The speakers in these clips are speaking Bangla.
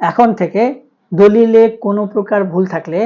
এখন থেকে দলিলে কোনো প্রকার ভুল থাকলে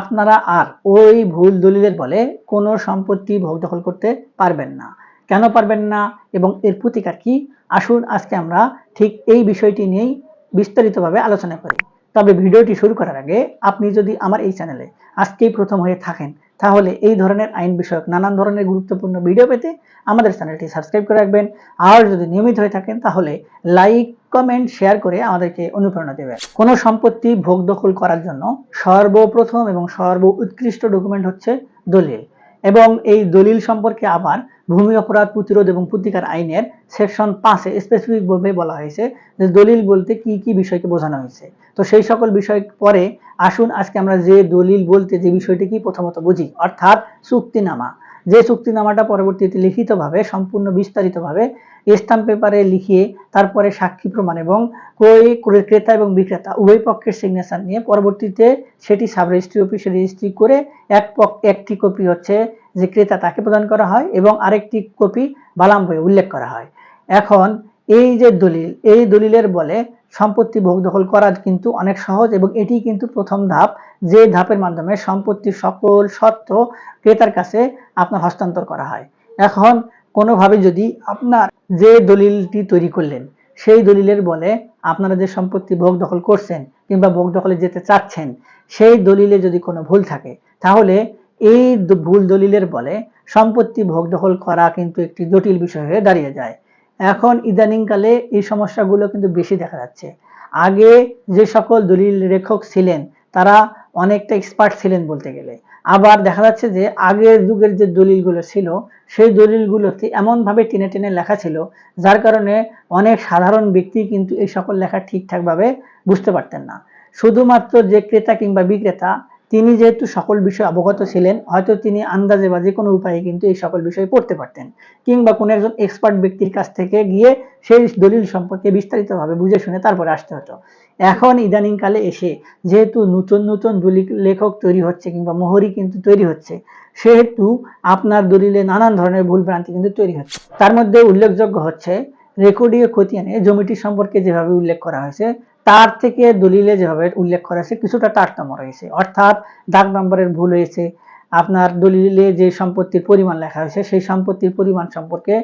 আপনারা আর ওই ভুল দলিলের বলে কোনো সম্পত্তি ভোগ দখল করতে পারবেন না। কেন পারবেন না এবং এর প্রতিকার কি? আসুন আজকে আমরা ঠিক এই বিষয়টি নিয়েই বিস্তারিতভাবে আলোচনা করি। তবে ভিডিওটি শুরু করার আগে আপনি যদি আমার এই চ্যানেলে আজকেই প্রথম হয়ে থাকেন, তাহলে এই ধরনের আইন বিষয়ক নানান ধরনের গুরুত্বপূর্ণ ভিডিও পেতে আমাদের চ্যানেলটি সাবস্ক্রাইব করে রাখবেন। আর যদি নিয়মিত হয়ে থাকেন, তাহলে লাইক কমেন্ট শেয়ার করে আমাদেরকে অনুপ্রেরণা দেবেন কোনো সম্পত্তি ভোগ দখল করার জন্য সর্বপ্রথম এবং সর্ব উৎকৃষ্ট ডকুমেন্ট হচ্ছে দলিল। এবং এই দলিল সম্পর্কে আবার ভূমি অপরাধ প্রতিরোধ এবং প্রতিকার আইনের সেকশন পাঁচে স্পেসিফিকভাবে বলা হয়েছে যে দলিল বলতে কি কি বিষয়কে বোঝানো হয়েছে। তো সেই সকল বিষয় পরে আসুন, আজকে আমরা যে দলিল বলতে যে বিষয়টি কি প্রথমত বুঝি, অর্থাৎ চুক্তিনামা। যে চুক্তিনামাটা পরবর্তীতে লিখিতভাবে, সম্পূর্ণ বিস্তারিতভাবে স্টাম্প পেপারে লিখিয়ে তারপরে সাক্ষী প্রমাণ এবং ক্রয় ক্রেতা এবং বিক্রেতা উভয় পক্ষের সিগনেচার নিয়ে পরবর্তীতে সেটি সাব রেজিস্ট্রি অফিসে রেজিস্ট্রি করে এক একটি কপি হচ্ছে যে ক্রেতা তাকে প্রদান করা হয় এবং আরেকটি কপি বালাম বইয়ে উল্লেখ করা হয়। এখন এই যে দলিল, এই দলিলের বলে সম্পত্তি ভোগ দখল করা কিন্তু অনেক সহজ এবং এটি কিন্তু প্রথম ধাপ। যে ধাপের মাধ্যমে সম্পত্তির সকল সত্ত্ব ক্রেতার কাছে আপনার হস্তান্তর করা হয়। এখন কোনোভাবে যদি আপনার যে দলিলটি তৈরি করলেন, সেই দলিলের বলে আপনারা যে সম্পত্তি ভোগ দখল করছেন কিংবা ভোগ দখলে যেতে চাচ্ছেন, সেই দলিলে যদি কোনো ভুল থাকে, তাহলে এই ভুল দলিলের বলে সম্পত্তি ভোগ দখল করা কিন্তু একটি জটিল বিষয় হয়ে দাঁড়িয়ে যায়। এখন ইদানিংকালে এই সমস্যাগুলো কিন্তু বেশি দেখা যাচ্ছে। আগে যে সকল দলিল লেখক ছিলেন, তারা অনেকটা এক্সপার্ট ছিলেন বলতে গেলে। আবার দেখা যাচ্ছে যে আগের যুগের যে দলিলগুলো ছিল, সেই দলিলগুলোতে এমনভাবে টেনে টেনে লেখা ছিল, যার কারণে অনেক সাধারণ ব্যক্তি কিন্তু এই সকল লেখা ঠিকঠাকভাবে বুঝতে পারতেন না। শুধুমাত্র যে ক্রেতা কিংবা বিক্রেতা তিনি যেহেতু সকল বিষয়ে অবগত ছিলেন, হয়তো তিনি আন্দাজে বা যে কোনো উপায়ে কিন্তু এই সকল বিষয়ে পড়তে পারতেন কিংবা কোনো একজন এক্সপার্ট ব্যক্তির কাছ থেকে গিয়ে সেই দলিল সম্পর্কে বিস্তারিতভাবে বুঝে শুনে তারপরে আসতে হতো। এখন ইদানিংকালে এসে যেহেতু নতুন নতুন দলিল লেখক তৈরি হচ্ছে কিংবা মোহরি কিন্তু তৈরি হচ্ছে, সেহেতু আপনার দলিলে নানান ধরনের ভুল ভ্রান্তি কিন্তু তৈরি হচ্ছে। তার মধ্যে উল্লেখযোগ্য হচ্ছে, রেকর্ডীয় খতিয়ানে জমিটি সম্পর্কে যেভাবে উল্লেখ করা হয়েছে তার থেকে দলিলে যেভাবে উল্লেখ করা হয়েছে কিছুটা তারতম্য রয়েছে। অর্থাৎ দাগ নম্বরের ভুল হয়েছে, আপনার দলিলে যে সম্পত্তির পরিমাণ লেখা হয়েছে, সেই সম্পত্তির পরিমাণ সম্পর্কে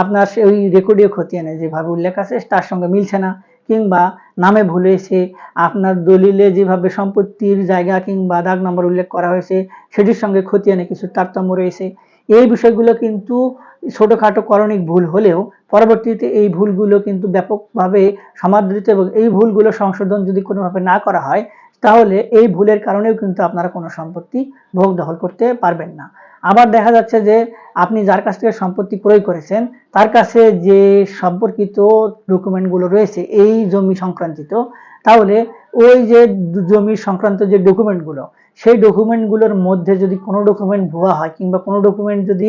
আপনার সেই ওই রেকর্ডীয় খতিয়ানে যেভাবে উল্লেখ আছে, তার সঙ্গে মিলছে না, কিংবা নামে ভুল হয়েছে, আপনার দলিলে যেভাবে সম্পত্তির জায়গা কিংবা দাগ নম্বর উল্লেখ করা হয়েছে, সেটির সঙ্গে খতিয়ানে কিছু তারতম্য রয়েছে। এই বিষয়গুলো কিন্তু ছোটখাটো করণিক ভুল হলেও পরবর্তীতে এই ভুলগুলো কিন্তু ব্যাপকভাবে সমাদৃত এবং এই ভুলগুলো সংশোধন যদি কোনোভাবে না করা হয়, তাহলে এই ভুলের কারণেও কিন্তু আপনারা কোনো সম্পত্তি ভোগ দখল করতে পারবেন না। আবার দেখা যাচ্ছে যে আপনি যার কাছ থেকে সম্পত্তি ক্রয় করেছেন, তার কাছে যে সম্পর্কিত ডকুমেন্টগুলো রয়েছে, এই জমি সংক্রান্তিত, তাহলে ওই যে জমি সংক্রান্ত যে ডকুমেন্টগুলো সেই ডকুমেন্টগুলোর মধ্যে যদি কোনো ডকুমেন্ট ভুয়া হয় কিংবা কোনো ডকুমেন্ট যদি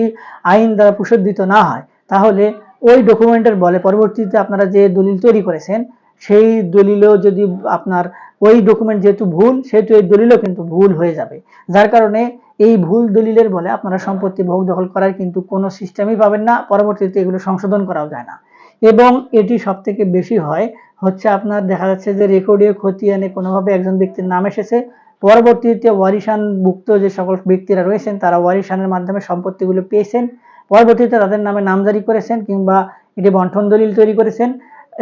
আইন দ্বারা প্রসিদ্ধিত না হয়, তাহলে ওই ডকুমেন্টের বলে পরবর্তীতে আপনারা যে দলিল তৈরি করেছেন, সেই দলিলও যদি আপনার ওই ডকুমেন্ট যেহেতু ভুল, সেহেতু এই দলিলও কিন্তু ভুল হয়ে যাবে। যার কারণে এই ভুল দলিলের বলে আপনারা সম্পত্তি ভোগ দখল করার কিন্তু কোনো সিস্টেমই পাবেন না, পরবর্তীতে এগুলো সংশোধন করাও যায় না। এবং এটি সব থেকে বেশি হয় হচ্ছে আপনার দেখা যাচ্ছে যে রেকর্ডীয় খতিয়ানে কোনোভাবে একজন ব্যক্তির নাম এসেছে পরবর্তীতে ওয়ারিশান ভুক্ত যে সকল ব্যক্তিরা রয়েছেন, তারা ওয়ারিশানের মাধ্যমে সম্পত্তিগুলো পেয়েছেন। পরবর্তীতে তাদের নামে নামজারি করেছেন কিংবা এটি বন্টন দলিল তৈরি করেছেন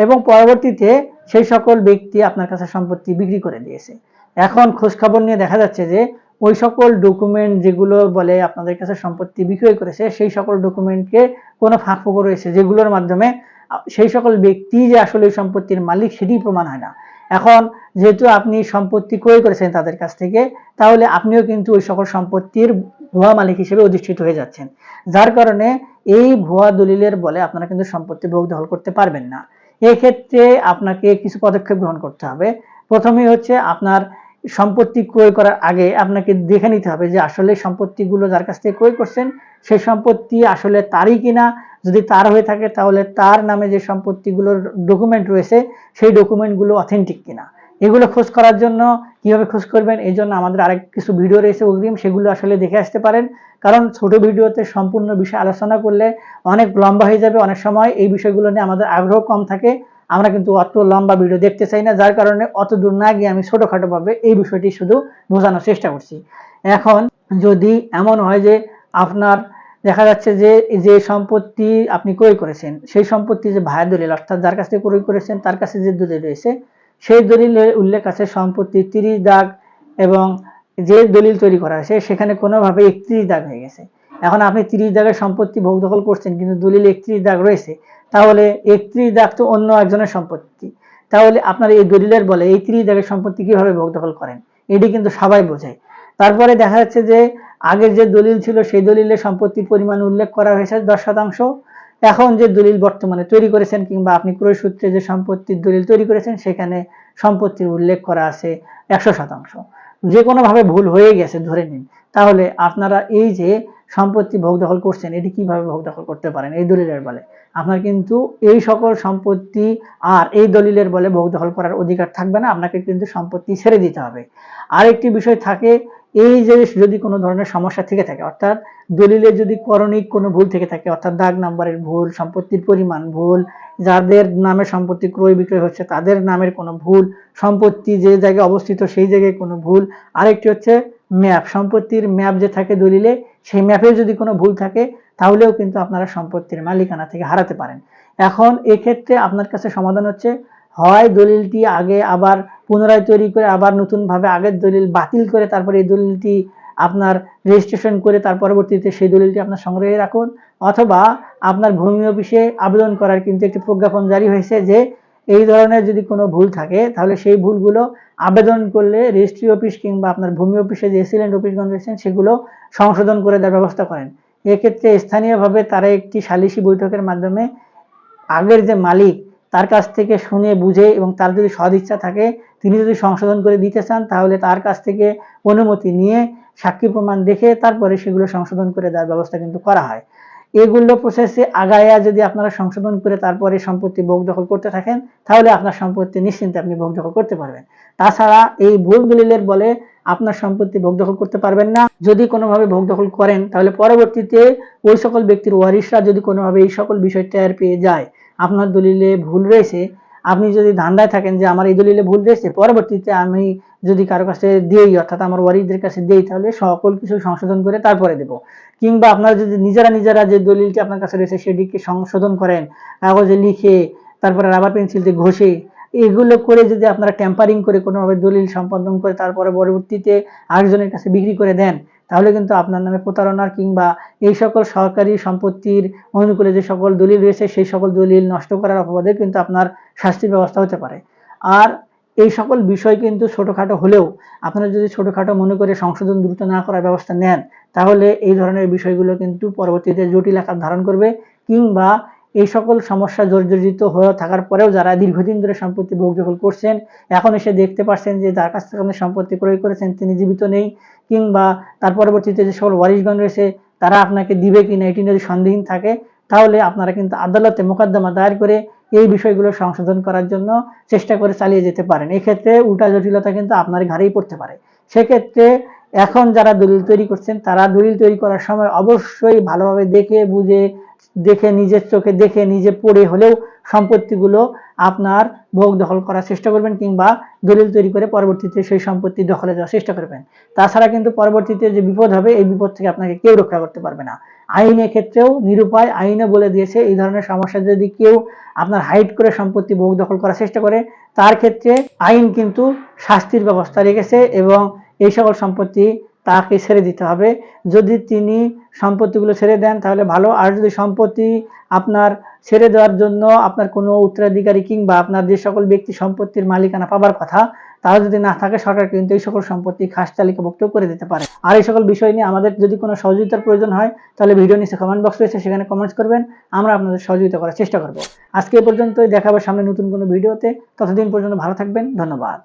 এবং পরবর্তীতে সেই সকল ব্যক্তি আপনার কাছে সম্পত্তি বিক্রি করে দিয়েছে। এখন খোঁজখবর নিয়ে দেখা যাচ্ছে যে ওই সকল ডকুমেন্ট যেগুলো বলে আপনাদের কাছে সম্পত্তি বিক্রয় করেছে, সেই সকল ডকুমেন্টকে কোনো ফাঁক ফোকর রয়েছে যেগুলোর মাধ্যমে সেই সকল ব্যক্তি যে আসলে সম্পত্তির মালিক সেটি প্রমাণ হয় না। এখন যেহেতু আপনি সম্পত্তি ক্রয় করেছেন তাদের কাছ থেকে, তাহলে আপনিও কিন্তু ওই সকল সম্পত্তির ভুয়া মালিক হিসেবে অধিষ্ঠিত হয়ে যাচ্ছেন। যার কারণে এই ভুয়া দলিলের বলে আপনারা কিন্তু সম্পত্তি ভোগ দখল করতে পারবেন না। এক্ষেত্রে আপনাকে কিছু পদক্ষেপ গ্রহণ করতে হবে। প্রথমেই হচ্ছে আপনার সম্পত্তি ক্রয় করার আগে আপনাকে দেখে নিতে হবে যে আসলে সম্পত্তিগুলো যার কাছ থেকে ক্রয় করছেন সেই সম্পত্তি আসলে তারই কিনা। যদি তার হয়ে থাকে তাহলে তার নামে যে সম্পত্তিগুলোর ডকুমেন্ট রয়েছে, সেই ডকুমেন্টগুলো অথেন্টিক কিনা। এগুলো খোঁজ করার জন্য কীভাবে খোঁজ করবেন, এই জন্য আমাদের আরেক কিছু ভিডিও রয়েছে অগ্রিম, সেগুলো আসলে দেখে আসতে পারেন। কারণ ছোট ভিডিওতে সম্পূর্ণ বিষয় আলোচনা করলে অনেক লম্বা হয়ে যাবে অনেক সময়। এই বিষয়গুলো নিয়ে আমাদের আগ্রহ কম থাকে। আমরা কিন্তু অত লম্বা ভিডিও দেখতে চাই না, যার কারণে অত দূর না গিয়ে আমি ছোটখাটো ভাবে এই বিষয়টি শুধু বোঝানোর চেষ্টা করছি। এখন যদি এমন হয় যে আপনার দেখা যাচ্ছে যে যে সম্পত্তি আপনি ক্রয় করেছেন, সেই সম্পত্তি যে ভাইয়ের দলিল, অর্থাৎ যার কাছ ক্রয় করেছেন, তার কাছে যে দলিল রয়েছে, সেই দলিলের উল্লেখ আছে সম্পত্তি তিরিশ দাগ এবং যে দলিল তৈরি করা হয়েছে, সেখানে কোনোভাবে একত্রিশ দাগ হয়ে গেছে। এখন আপনি তিরিশ দাগের সম্পত্তি ভোগ দখল করছেন, কিন্তু দলিল একত্রিশ দাগ রয়েছে তাহলে একত্রিশ দাগ তো অন্য একজনের সম্পত্তি। তাহলে আপনার এই দলিলের বলে এই ত্রিশ দাগের সম্পত্তি কীভাবে ভোগ দখল করেন? এটি কিন্তু সবাই বোঝায় তারপরে দেখা যাচ্ছে যে আগের যে দলিল ছিল, সেই দলিলে সম্পত্তির পরিমাণ উল্লেখ করা হয়েছে দশ শতাংশ। এখন যে দলিল বর্তমানে তৈরি করেছেন কিংবা আপনি ক্রয় সূত্রে যে সম্পত্তির দলিল তৈরি করেছেন, সেখানে সম্পত্তির উল্লেখ করা আছে একশো শতাংশ। যে কোনোভাবে ভুল হয়ে গেছে, ধরে নিন। তাহলে আপনারা এই যে সম্পত্তি ভোগ দখল করছেন, এটি কীভাবে ভোগ দখল করতে পারেন? এই দলিলের বলে। আপনার কিন্তু এই সকল সম্পত্তি আর এই দলিলের বলে ভোগ দখল করার অধিকার থাকবে না, আপনাকে কিন্তু সম্পত্তি ছেড়ে দিতে হবে। আরেকটি বিষয় থাকে, এই যে যদি কোনো ধরনের সমস্যা থেকে থাকে, অর্থাৎ দলিলে যদি করণিক কোনো ভুল থেকে থাকে, অর্থাৎ দাগ নাম্বারের ভুল, সম্পত্তির পরিমাণ ভুল, যাদের নামে সম্পত্তি ক্রয় বিক্রয় হচ্ছে, তাদের নামের কোনো ভুল, সম্পত্তি যে জায়গায় অবস্থিত সেই জায়গায় কোনো ভুল, আরেকটি হচ্ছে ম্যাপ। সম্পত্তির ম্যাপ যে থাকে দলিলে সেই ম্যাপে যদি কোনো ভুল থাকে, তাহলেও কিন্তু আপনারা সম্পত্তির মালিকানা থেকে হারাতে পারেন। এখন এক্ষেত্রে আপনার কাছে সমাধান হচ্ছে, হয় দলিলটি আগে আবার পুনরায় তৈরি করে আবার নতুনভাবে আগের দলিল বাতিল করে তারপরে এই দলিলটি আপনার রেজিস্ট্রেশন করে তার পরবর্তীতে সেই দলিলটি আপনার সংগ্রহে রাখুন, অথবা আপনার ভূমি অফিসে আবেদন করার কিন্তু একটি প্রজ্ঞাপন জারি হয়েছে যে, এই ধরনের যদি কোনো ভুল থাকে, তাহলে সেই ভুলগুলো আবেদন করলে রেজিস্ট্রি অফিস কিংবা আপনার ভূমি অফিসে যে এসিলেন্ট অফিসগণ রয়েছেন সেগুলো সংশোধন করে দেওয়ার ব্যবস্থা করেন। এক্ষেত্রে স্থানীয়ভাবে তারা একটি সালিসি বৈঠকের মাধ্যমে আগের যে মালিক তার কাছ থেকে শুনে, বুঝে এবং তার যদি সদিচ্ছা থাকে, তিনি যদি সংশোধন করে দিতে চান, তাহলে তার কাছ থেকে অনুমতি নিয়ে সাক্ষী প্রমাণ দেখে তারপরে সেগুলো সংশোধন করে দেওয়ার ব্যবস্থা কিন্তু করা হয়। এগুলো প্রসেসে আগায়া যদি আপনারা সংশোধন করে তারপরে সম্পত্তি ভোগ দখল করতে থাকেন, তাহলে আপনার সম্পত্তি নিশ্চিন্তে আপনি ভোগ দখল করতে পারবেন। তাছাড়া এই ভুল দলিলের বলে আপনার সম্পত্তি ভোগ দখল করতে পারবেন না। যদি কোনোভাবে ভোগ দখল করেন, তাহলে পরবর্তীতে ওই সকল ব্যক্তির ওয়ারিশরা যদি কোনোভাবে এই সকল বিষয় টের পেয়ে যায়, আপনার দলিলে ভুল রয়েছে আপনি যদি ধান্দায় থাকেন যে আমার এই দলিলে ভুল রয়েছে, পরবর্তীতে আমি যদি কারও কাছে দিই অর্থাৎ আমার ওয়ারিশদের কাছে দিই তাহলে সকল কিছু সংশোধন করে তারপরে দেব। কিংবা আপনারা যদি নিজেরা নিজেরা যে দলিলটি আপনার কাছে রয়েছে, সেটিকে সংশোধন করেন, কাগজে লিখে, তারপরে রাবার পেন্সিল দিয়ে ঘষে, এগুলো করে যদি আপনারা ট্যাম্পারিং করে কোনোভাবে দলিল সম্পাদন করে, তারপরে পরবর্তীতে আরেকজনের কাছে বিক্রি করে দেন তাহলে কিন্তু আপনার নামে প্রতারণার কিংবা এই সকল সরকারি সম্পত্তির অনুকূলে যে সকল দলিল রয়েছে, সেই সকল দলিল নষ্ট করার অপবাদে কিন্তু আপনার শাস্তির ব্যবস্থা হতে পারে। আর এই সকল বিষয় কিন্তু ছোটোখাটো হলেও আপনারা যদি ছোটোখাটো মনে করে সংশোধন দ্রুত না করার ব্যবস্থা নেন, তাহলে এই ধরনের বিষয়গুলো কিন্তু পরবর্তীতে জটিল আকার ধারণ করবে কিংবা এই সকল সমস্যা জর্জরিত হয়ে থাকার পরেও যারা দীর্ঘদিন ধরে সম্পত্তি ভোগ দখল করছেন, এখন এসে দেখতে পাচ্ছেন যে যার কাছ থেকে আপনি সম্পত্তি ক্রয় করেছেন তিনি জীবিত নেই, কিংবা তার পরবর্তীতে যে সকল ওয়ারিশগণ রয়েছে, তারা আপনাকে দিবে কি না এটি যদি সন্দেহীন থাকে, তাহলে আপনারা কিন্তু আদালতে মোকদ্দমা দায়ের করে এই বিষয়গুলো সংশোধন করার জন্য চেষ্টা করে চালিয়ে যেতে পারেন। এক্ষেত্রে উল্টা জটিলতা কিন্তু আপনার ঘাড়েই পড়তে পারে। সেক্ষেত্রে এখন যারা দলিল তৈরি করছেন, তারা দলিল তৈরি করার সময় অবশ্যই ভালোভাবে দেখে, বুঝে দেখে নিজের চোখে দেখে নিজে পড়ে হলেও সম্পত্তিগুলো আপনার ভোগ দখল করার চেষ্টা করবেন কিংবা দলিল তৈরি করে পরবর্তীতে সেই সম্পত্তি দখলে যাওয়ার চেষ্টা করবেন। তাছাড়া কিন্তু পরবর্তীতে যে বিপদ হবে, এই বিপদ থেকে আপনাকে কেউ রক্ষা করতে পারবে না। আইনের ক্ষেত্রেও নিরুপায় আইনে বলে দিয়েছে, এই ধরনের সমস্যা যদি কেউ আপনার হাইট করে সম্পত্তি ভোগ দখল করার চেষ্টা করে, তার ক্ষেত্রে আইন কিন্তু শাস্তির ব্যবস্থা রেখেছে এবং এই সকল সম্পত্তি তাকে ছেড়ে দিতে হবে। যদি তিনি সম্পত্তিগুলো ছেড়ে দেন, তাহলে ভালো। আর যদি সম্পত্তি আপনার ছেড়ে দেওয়ার জন্য আপনার কোনো উত্তরাধিকারী কিংবা আপনার যে সকল ব্যক্তি সম্পত্তির মালিকানা পাবার কথা, তারা যদি না থাকে, সরকার কিন্তু এই সকল সম্পত্তি খাস তালিকাভুক্ত করে দিতে পারে। আর এই সকল বিষয় নিয়ে আমাদের যদি কোনো সহযোগিতার প্রয়োজন হয়, তাহলে ভিডিও নিচে কমেন্ট বক্স রয়েছে, সেখানে কমেন্টস করবেন। আমরা আপনাদের সহযোগিতা করার চেষ্টা করব। আজকে পর্যন্তই। দেখাবো সামনে নতুন কোনো ভিডিওতে ততদিন পর্যন্ত ভালো থাকবেন। ধন্যবাদ।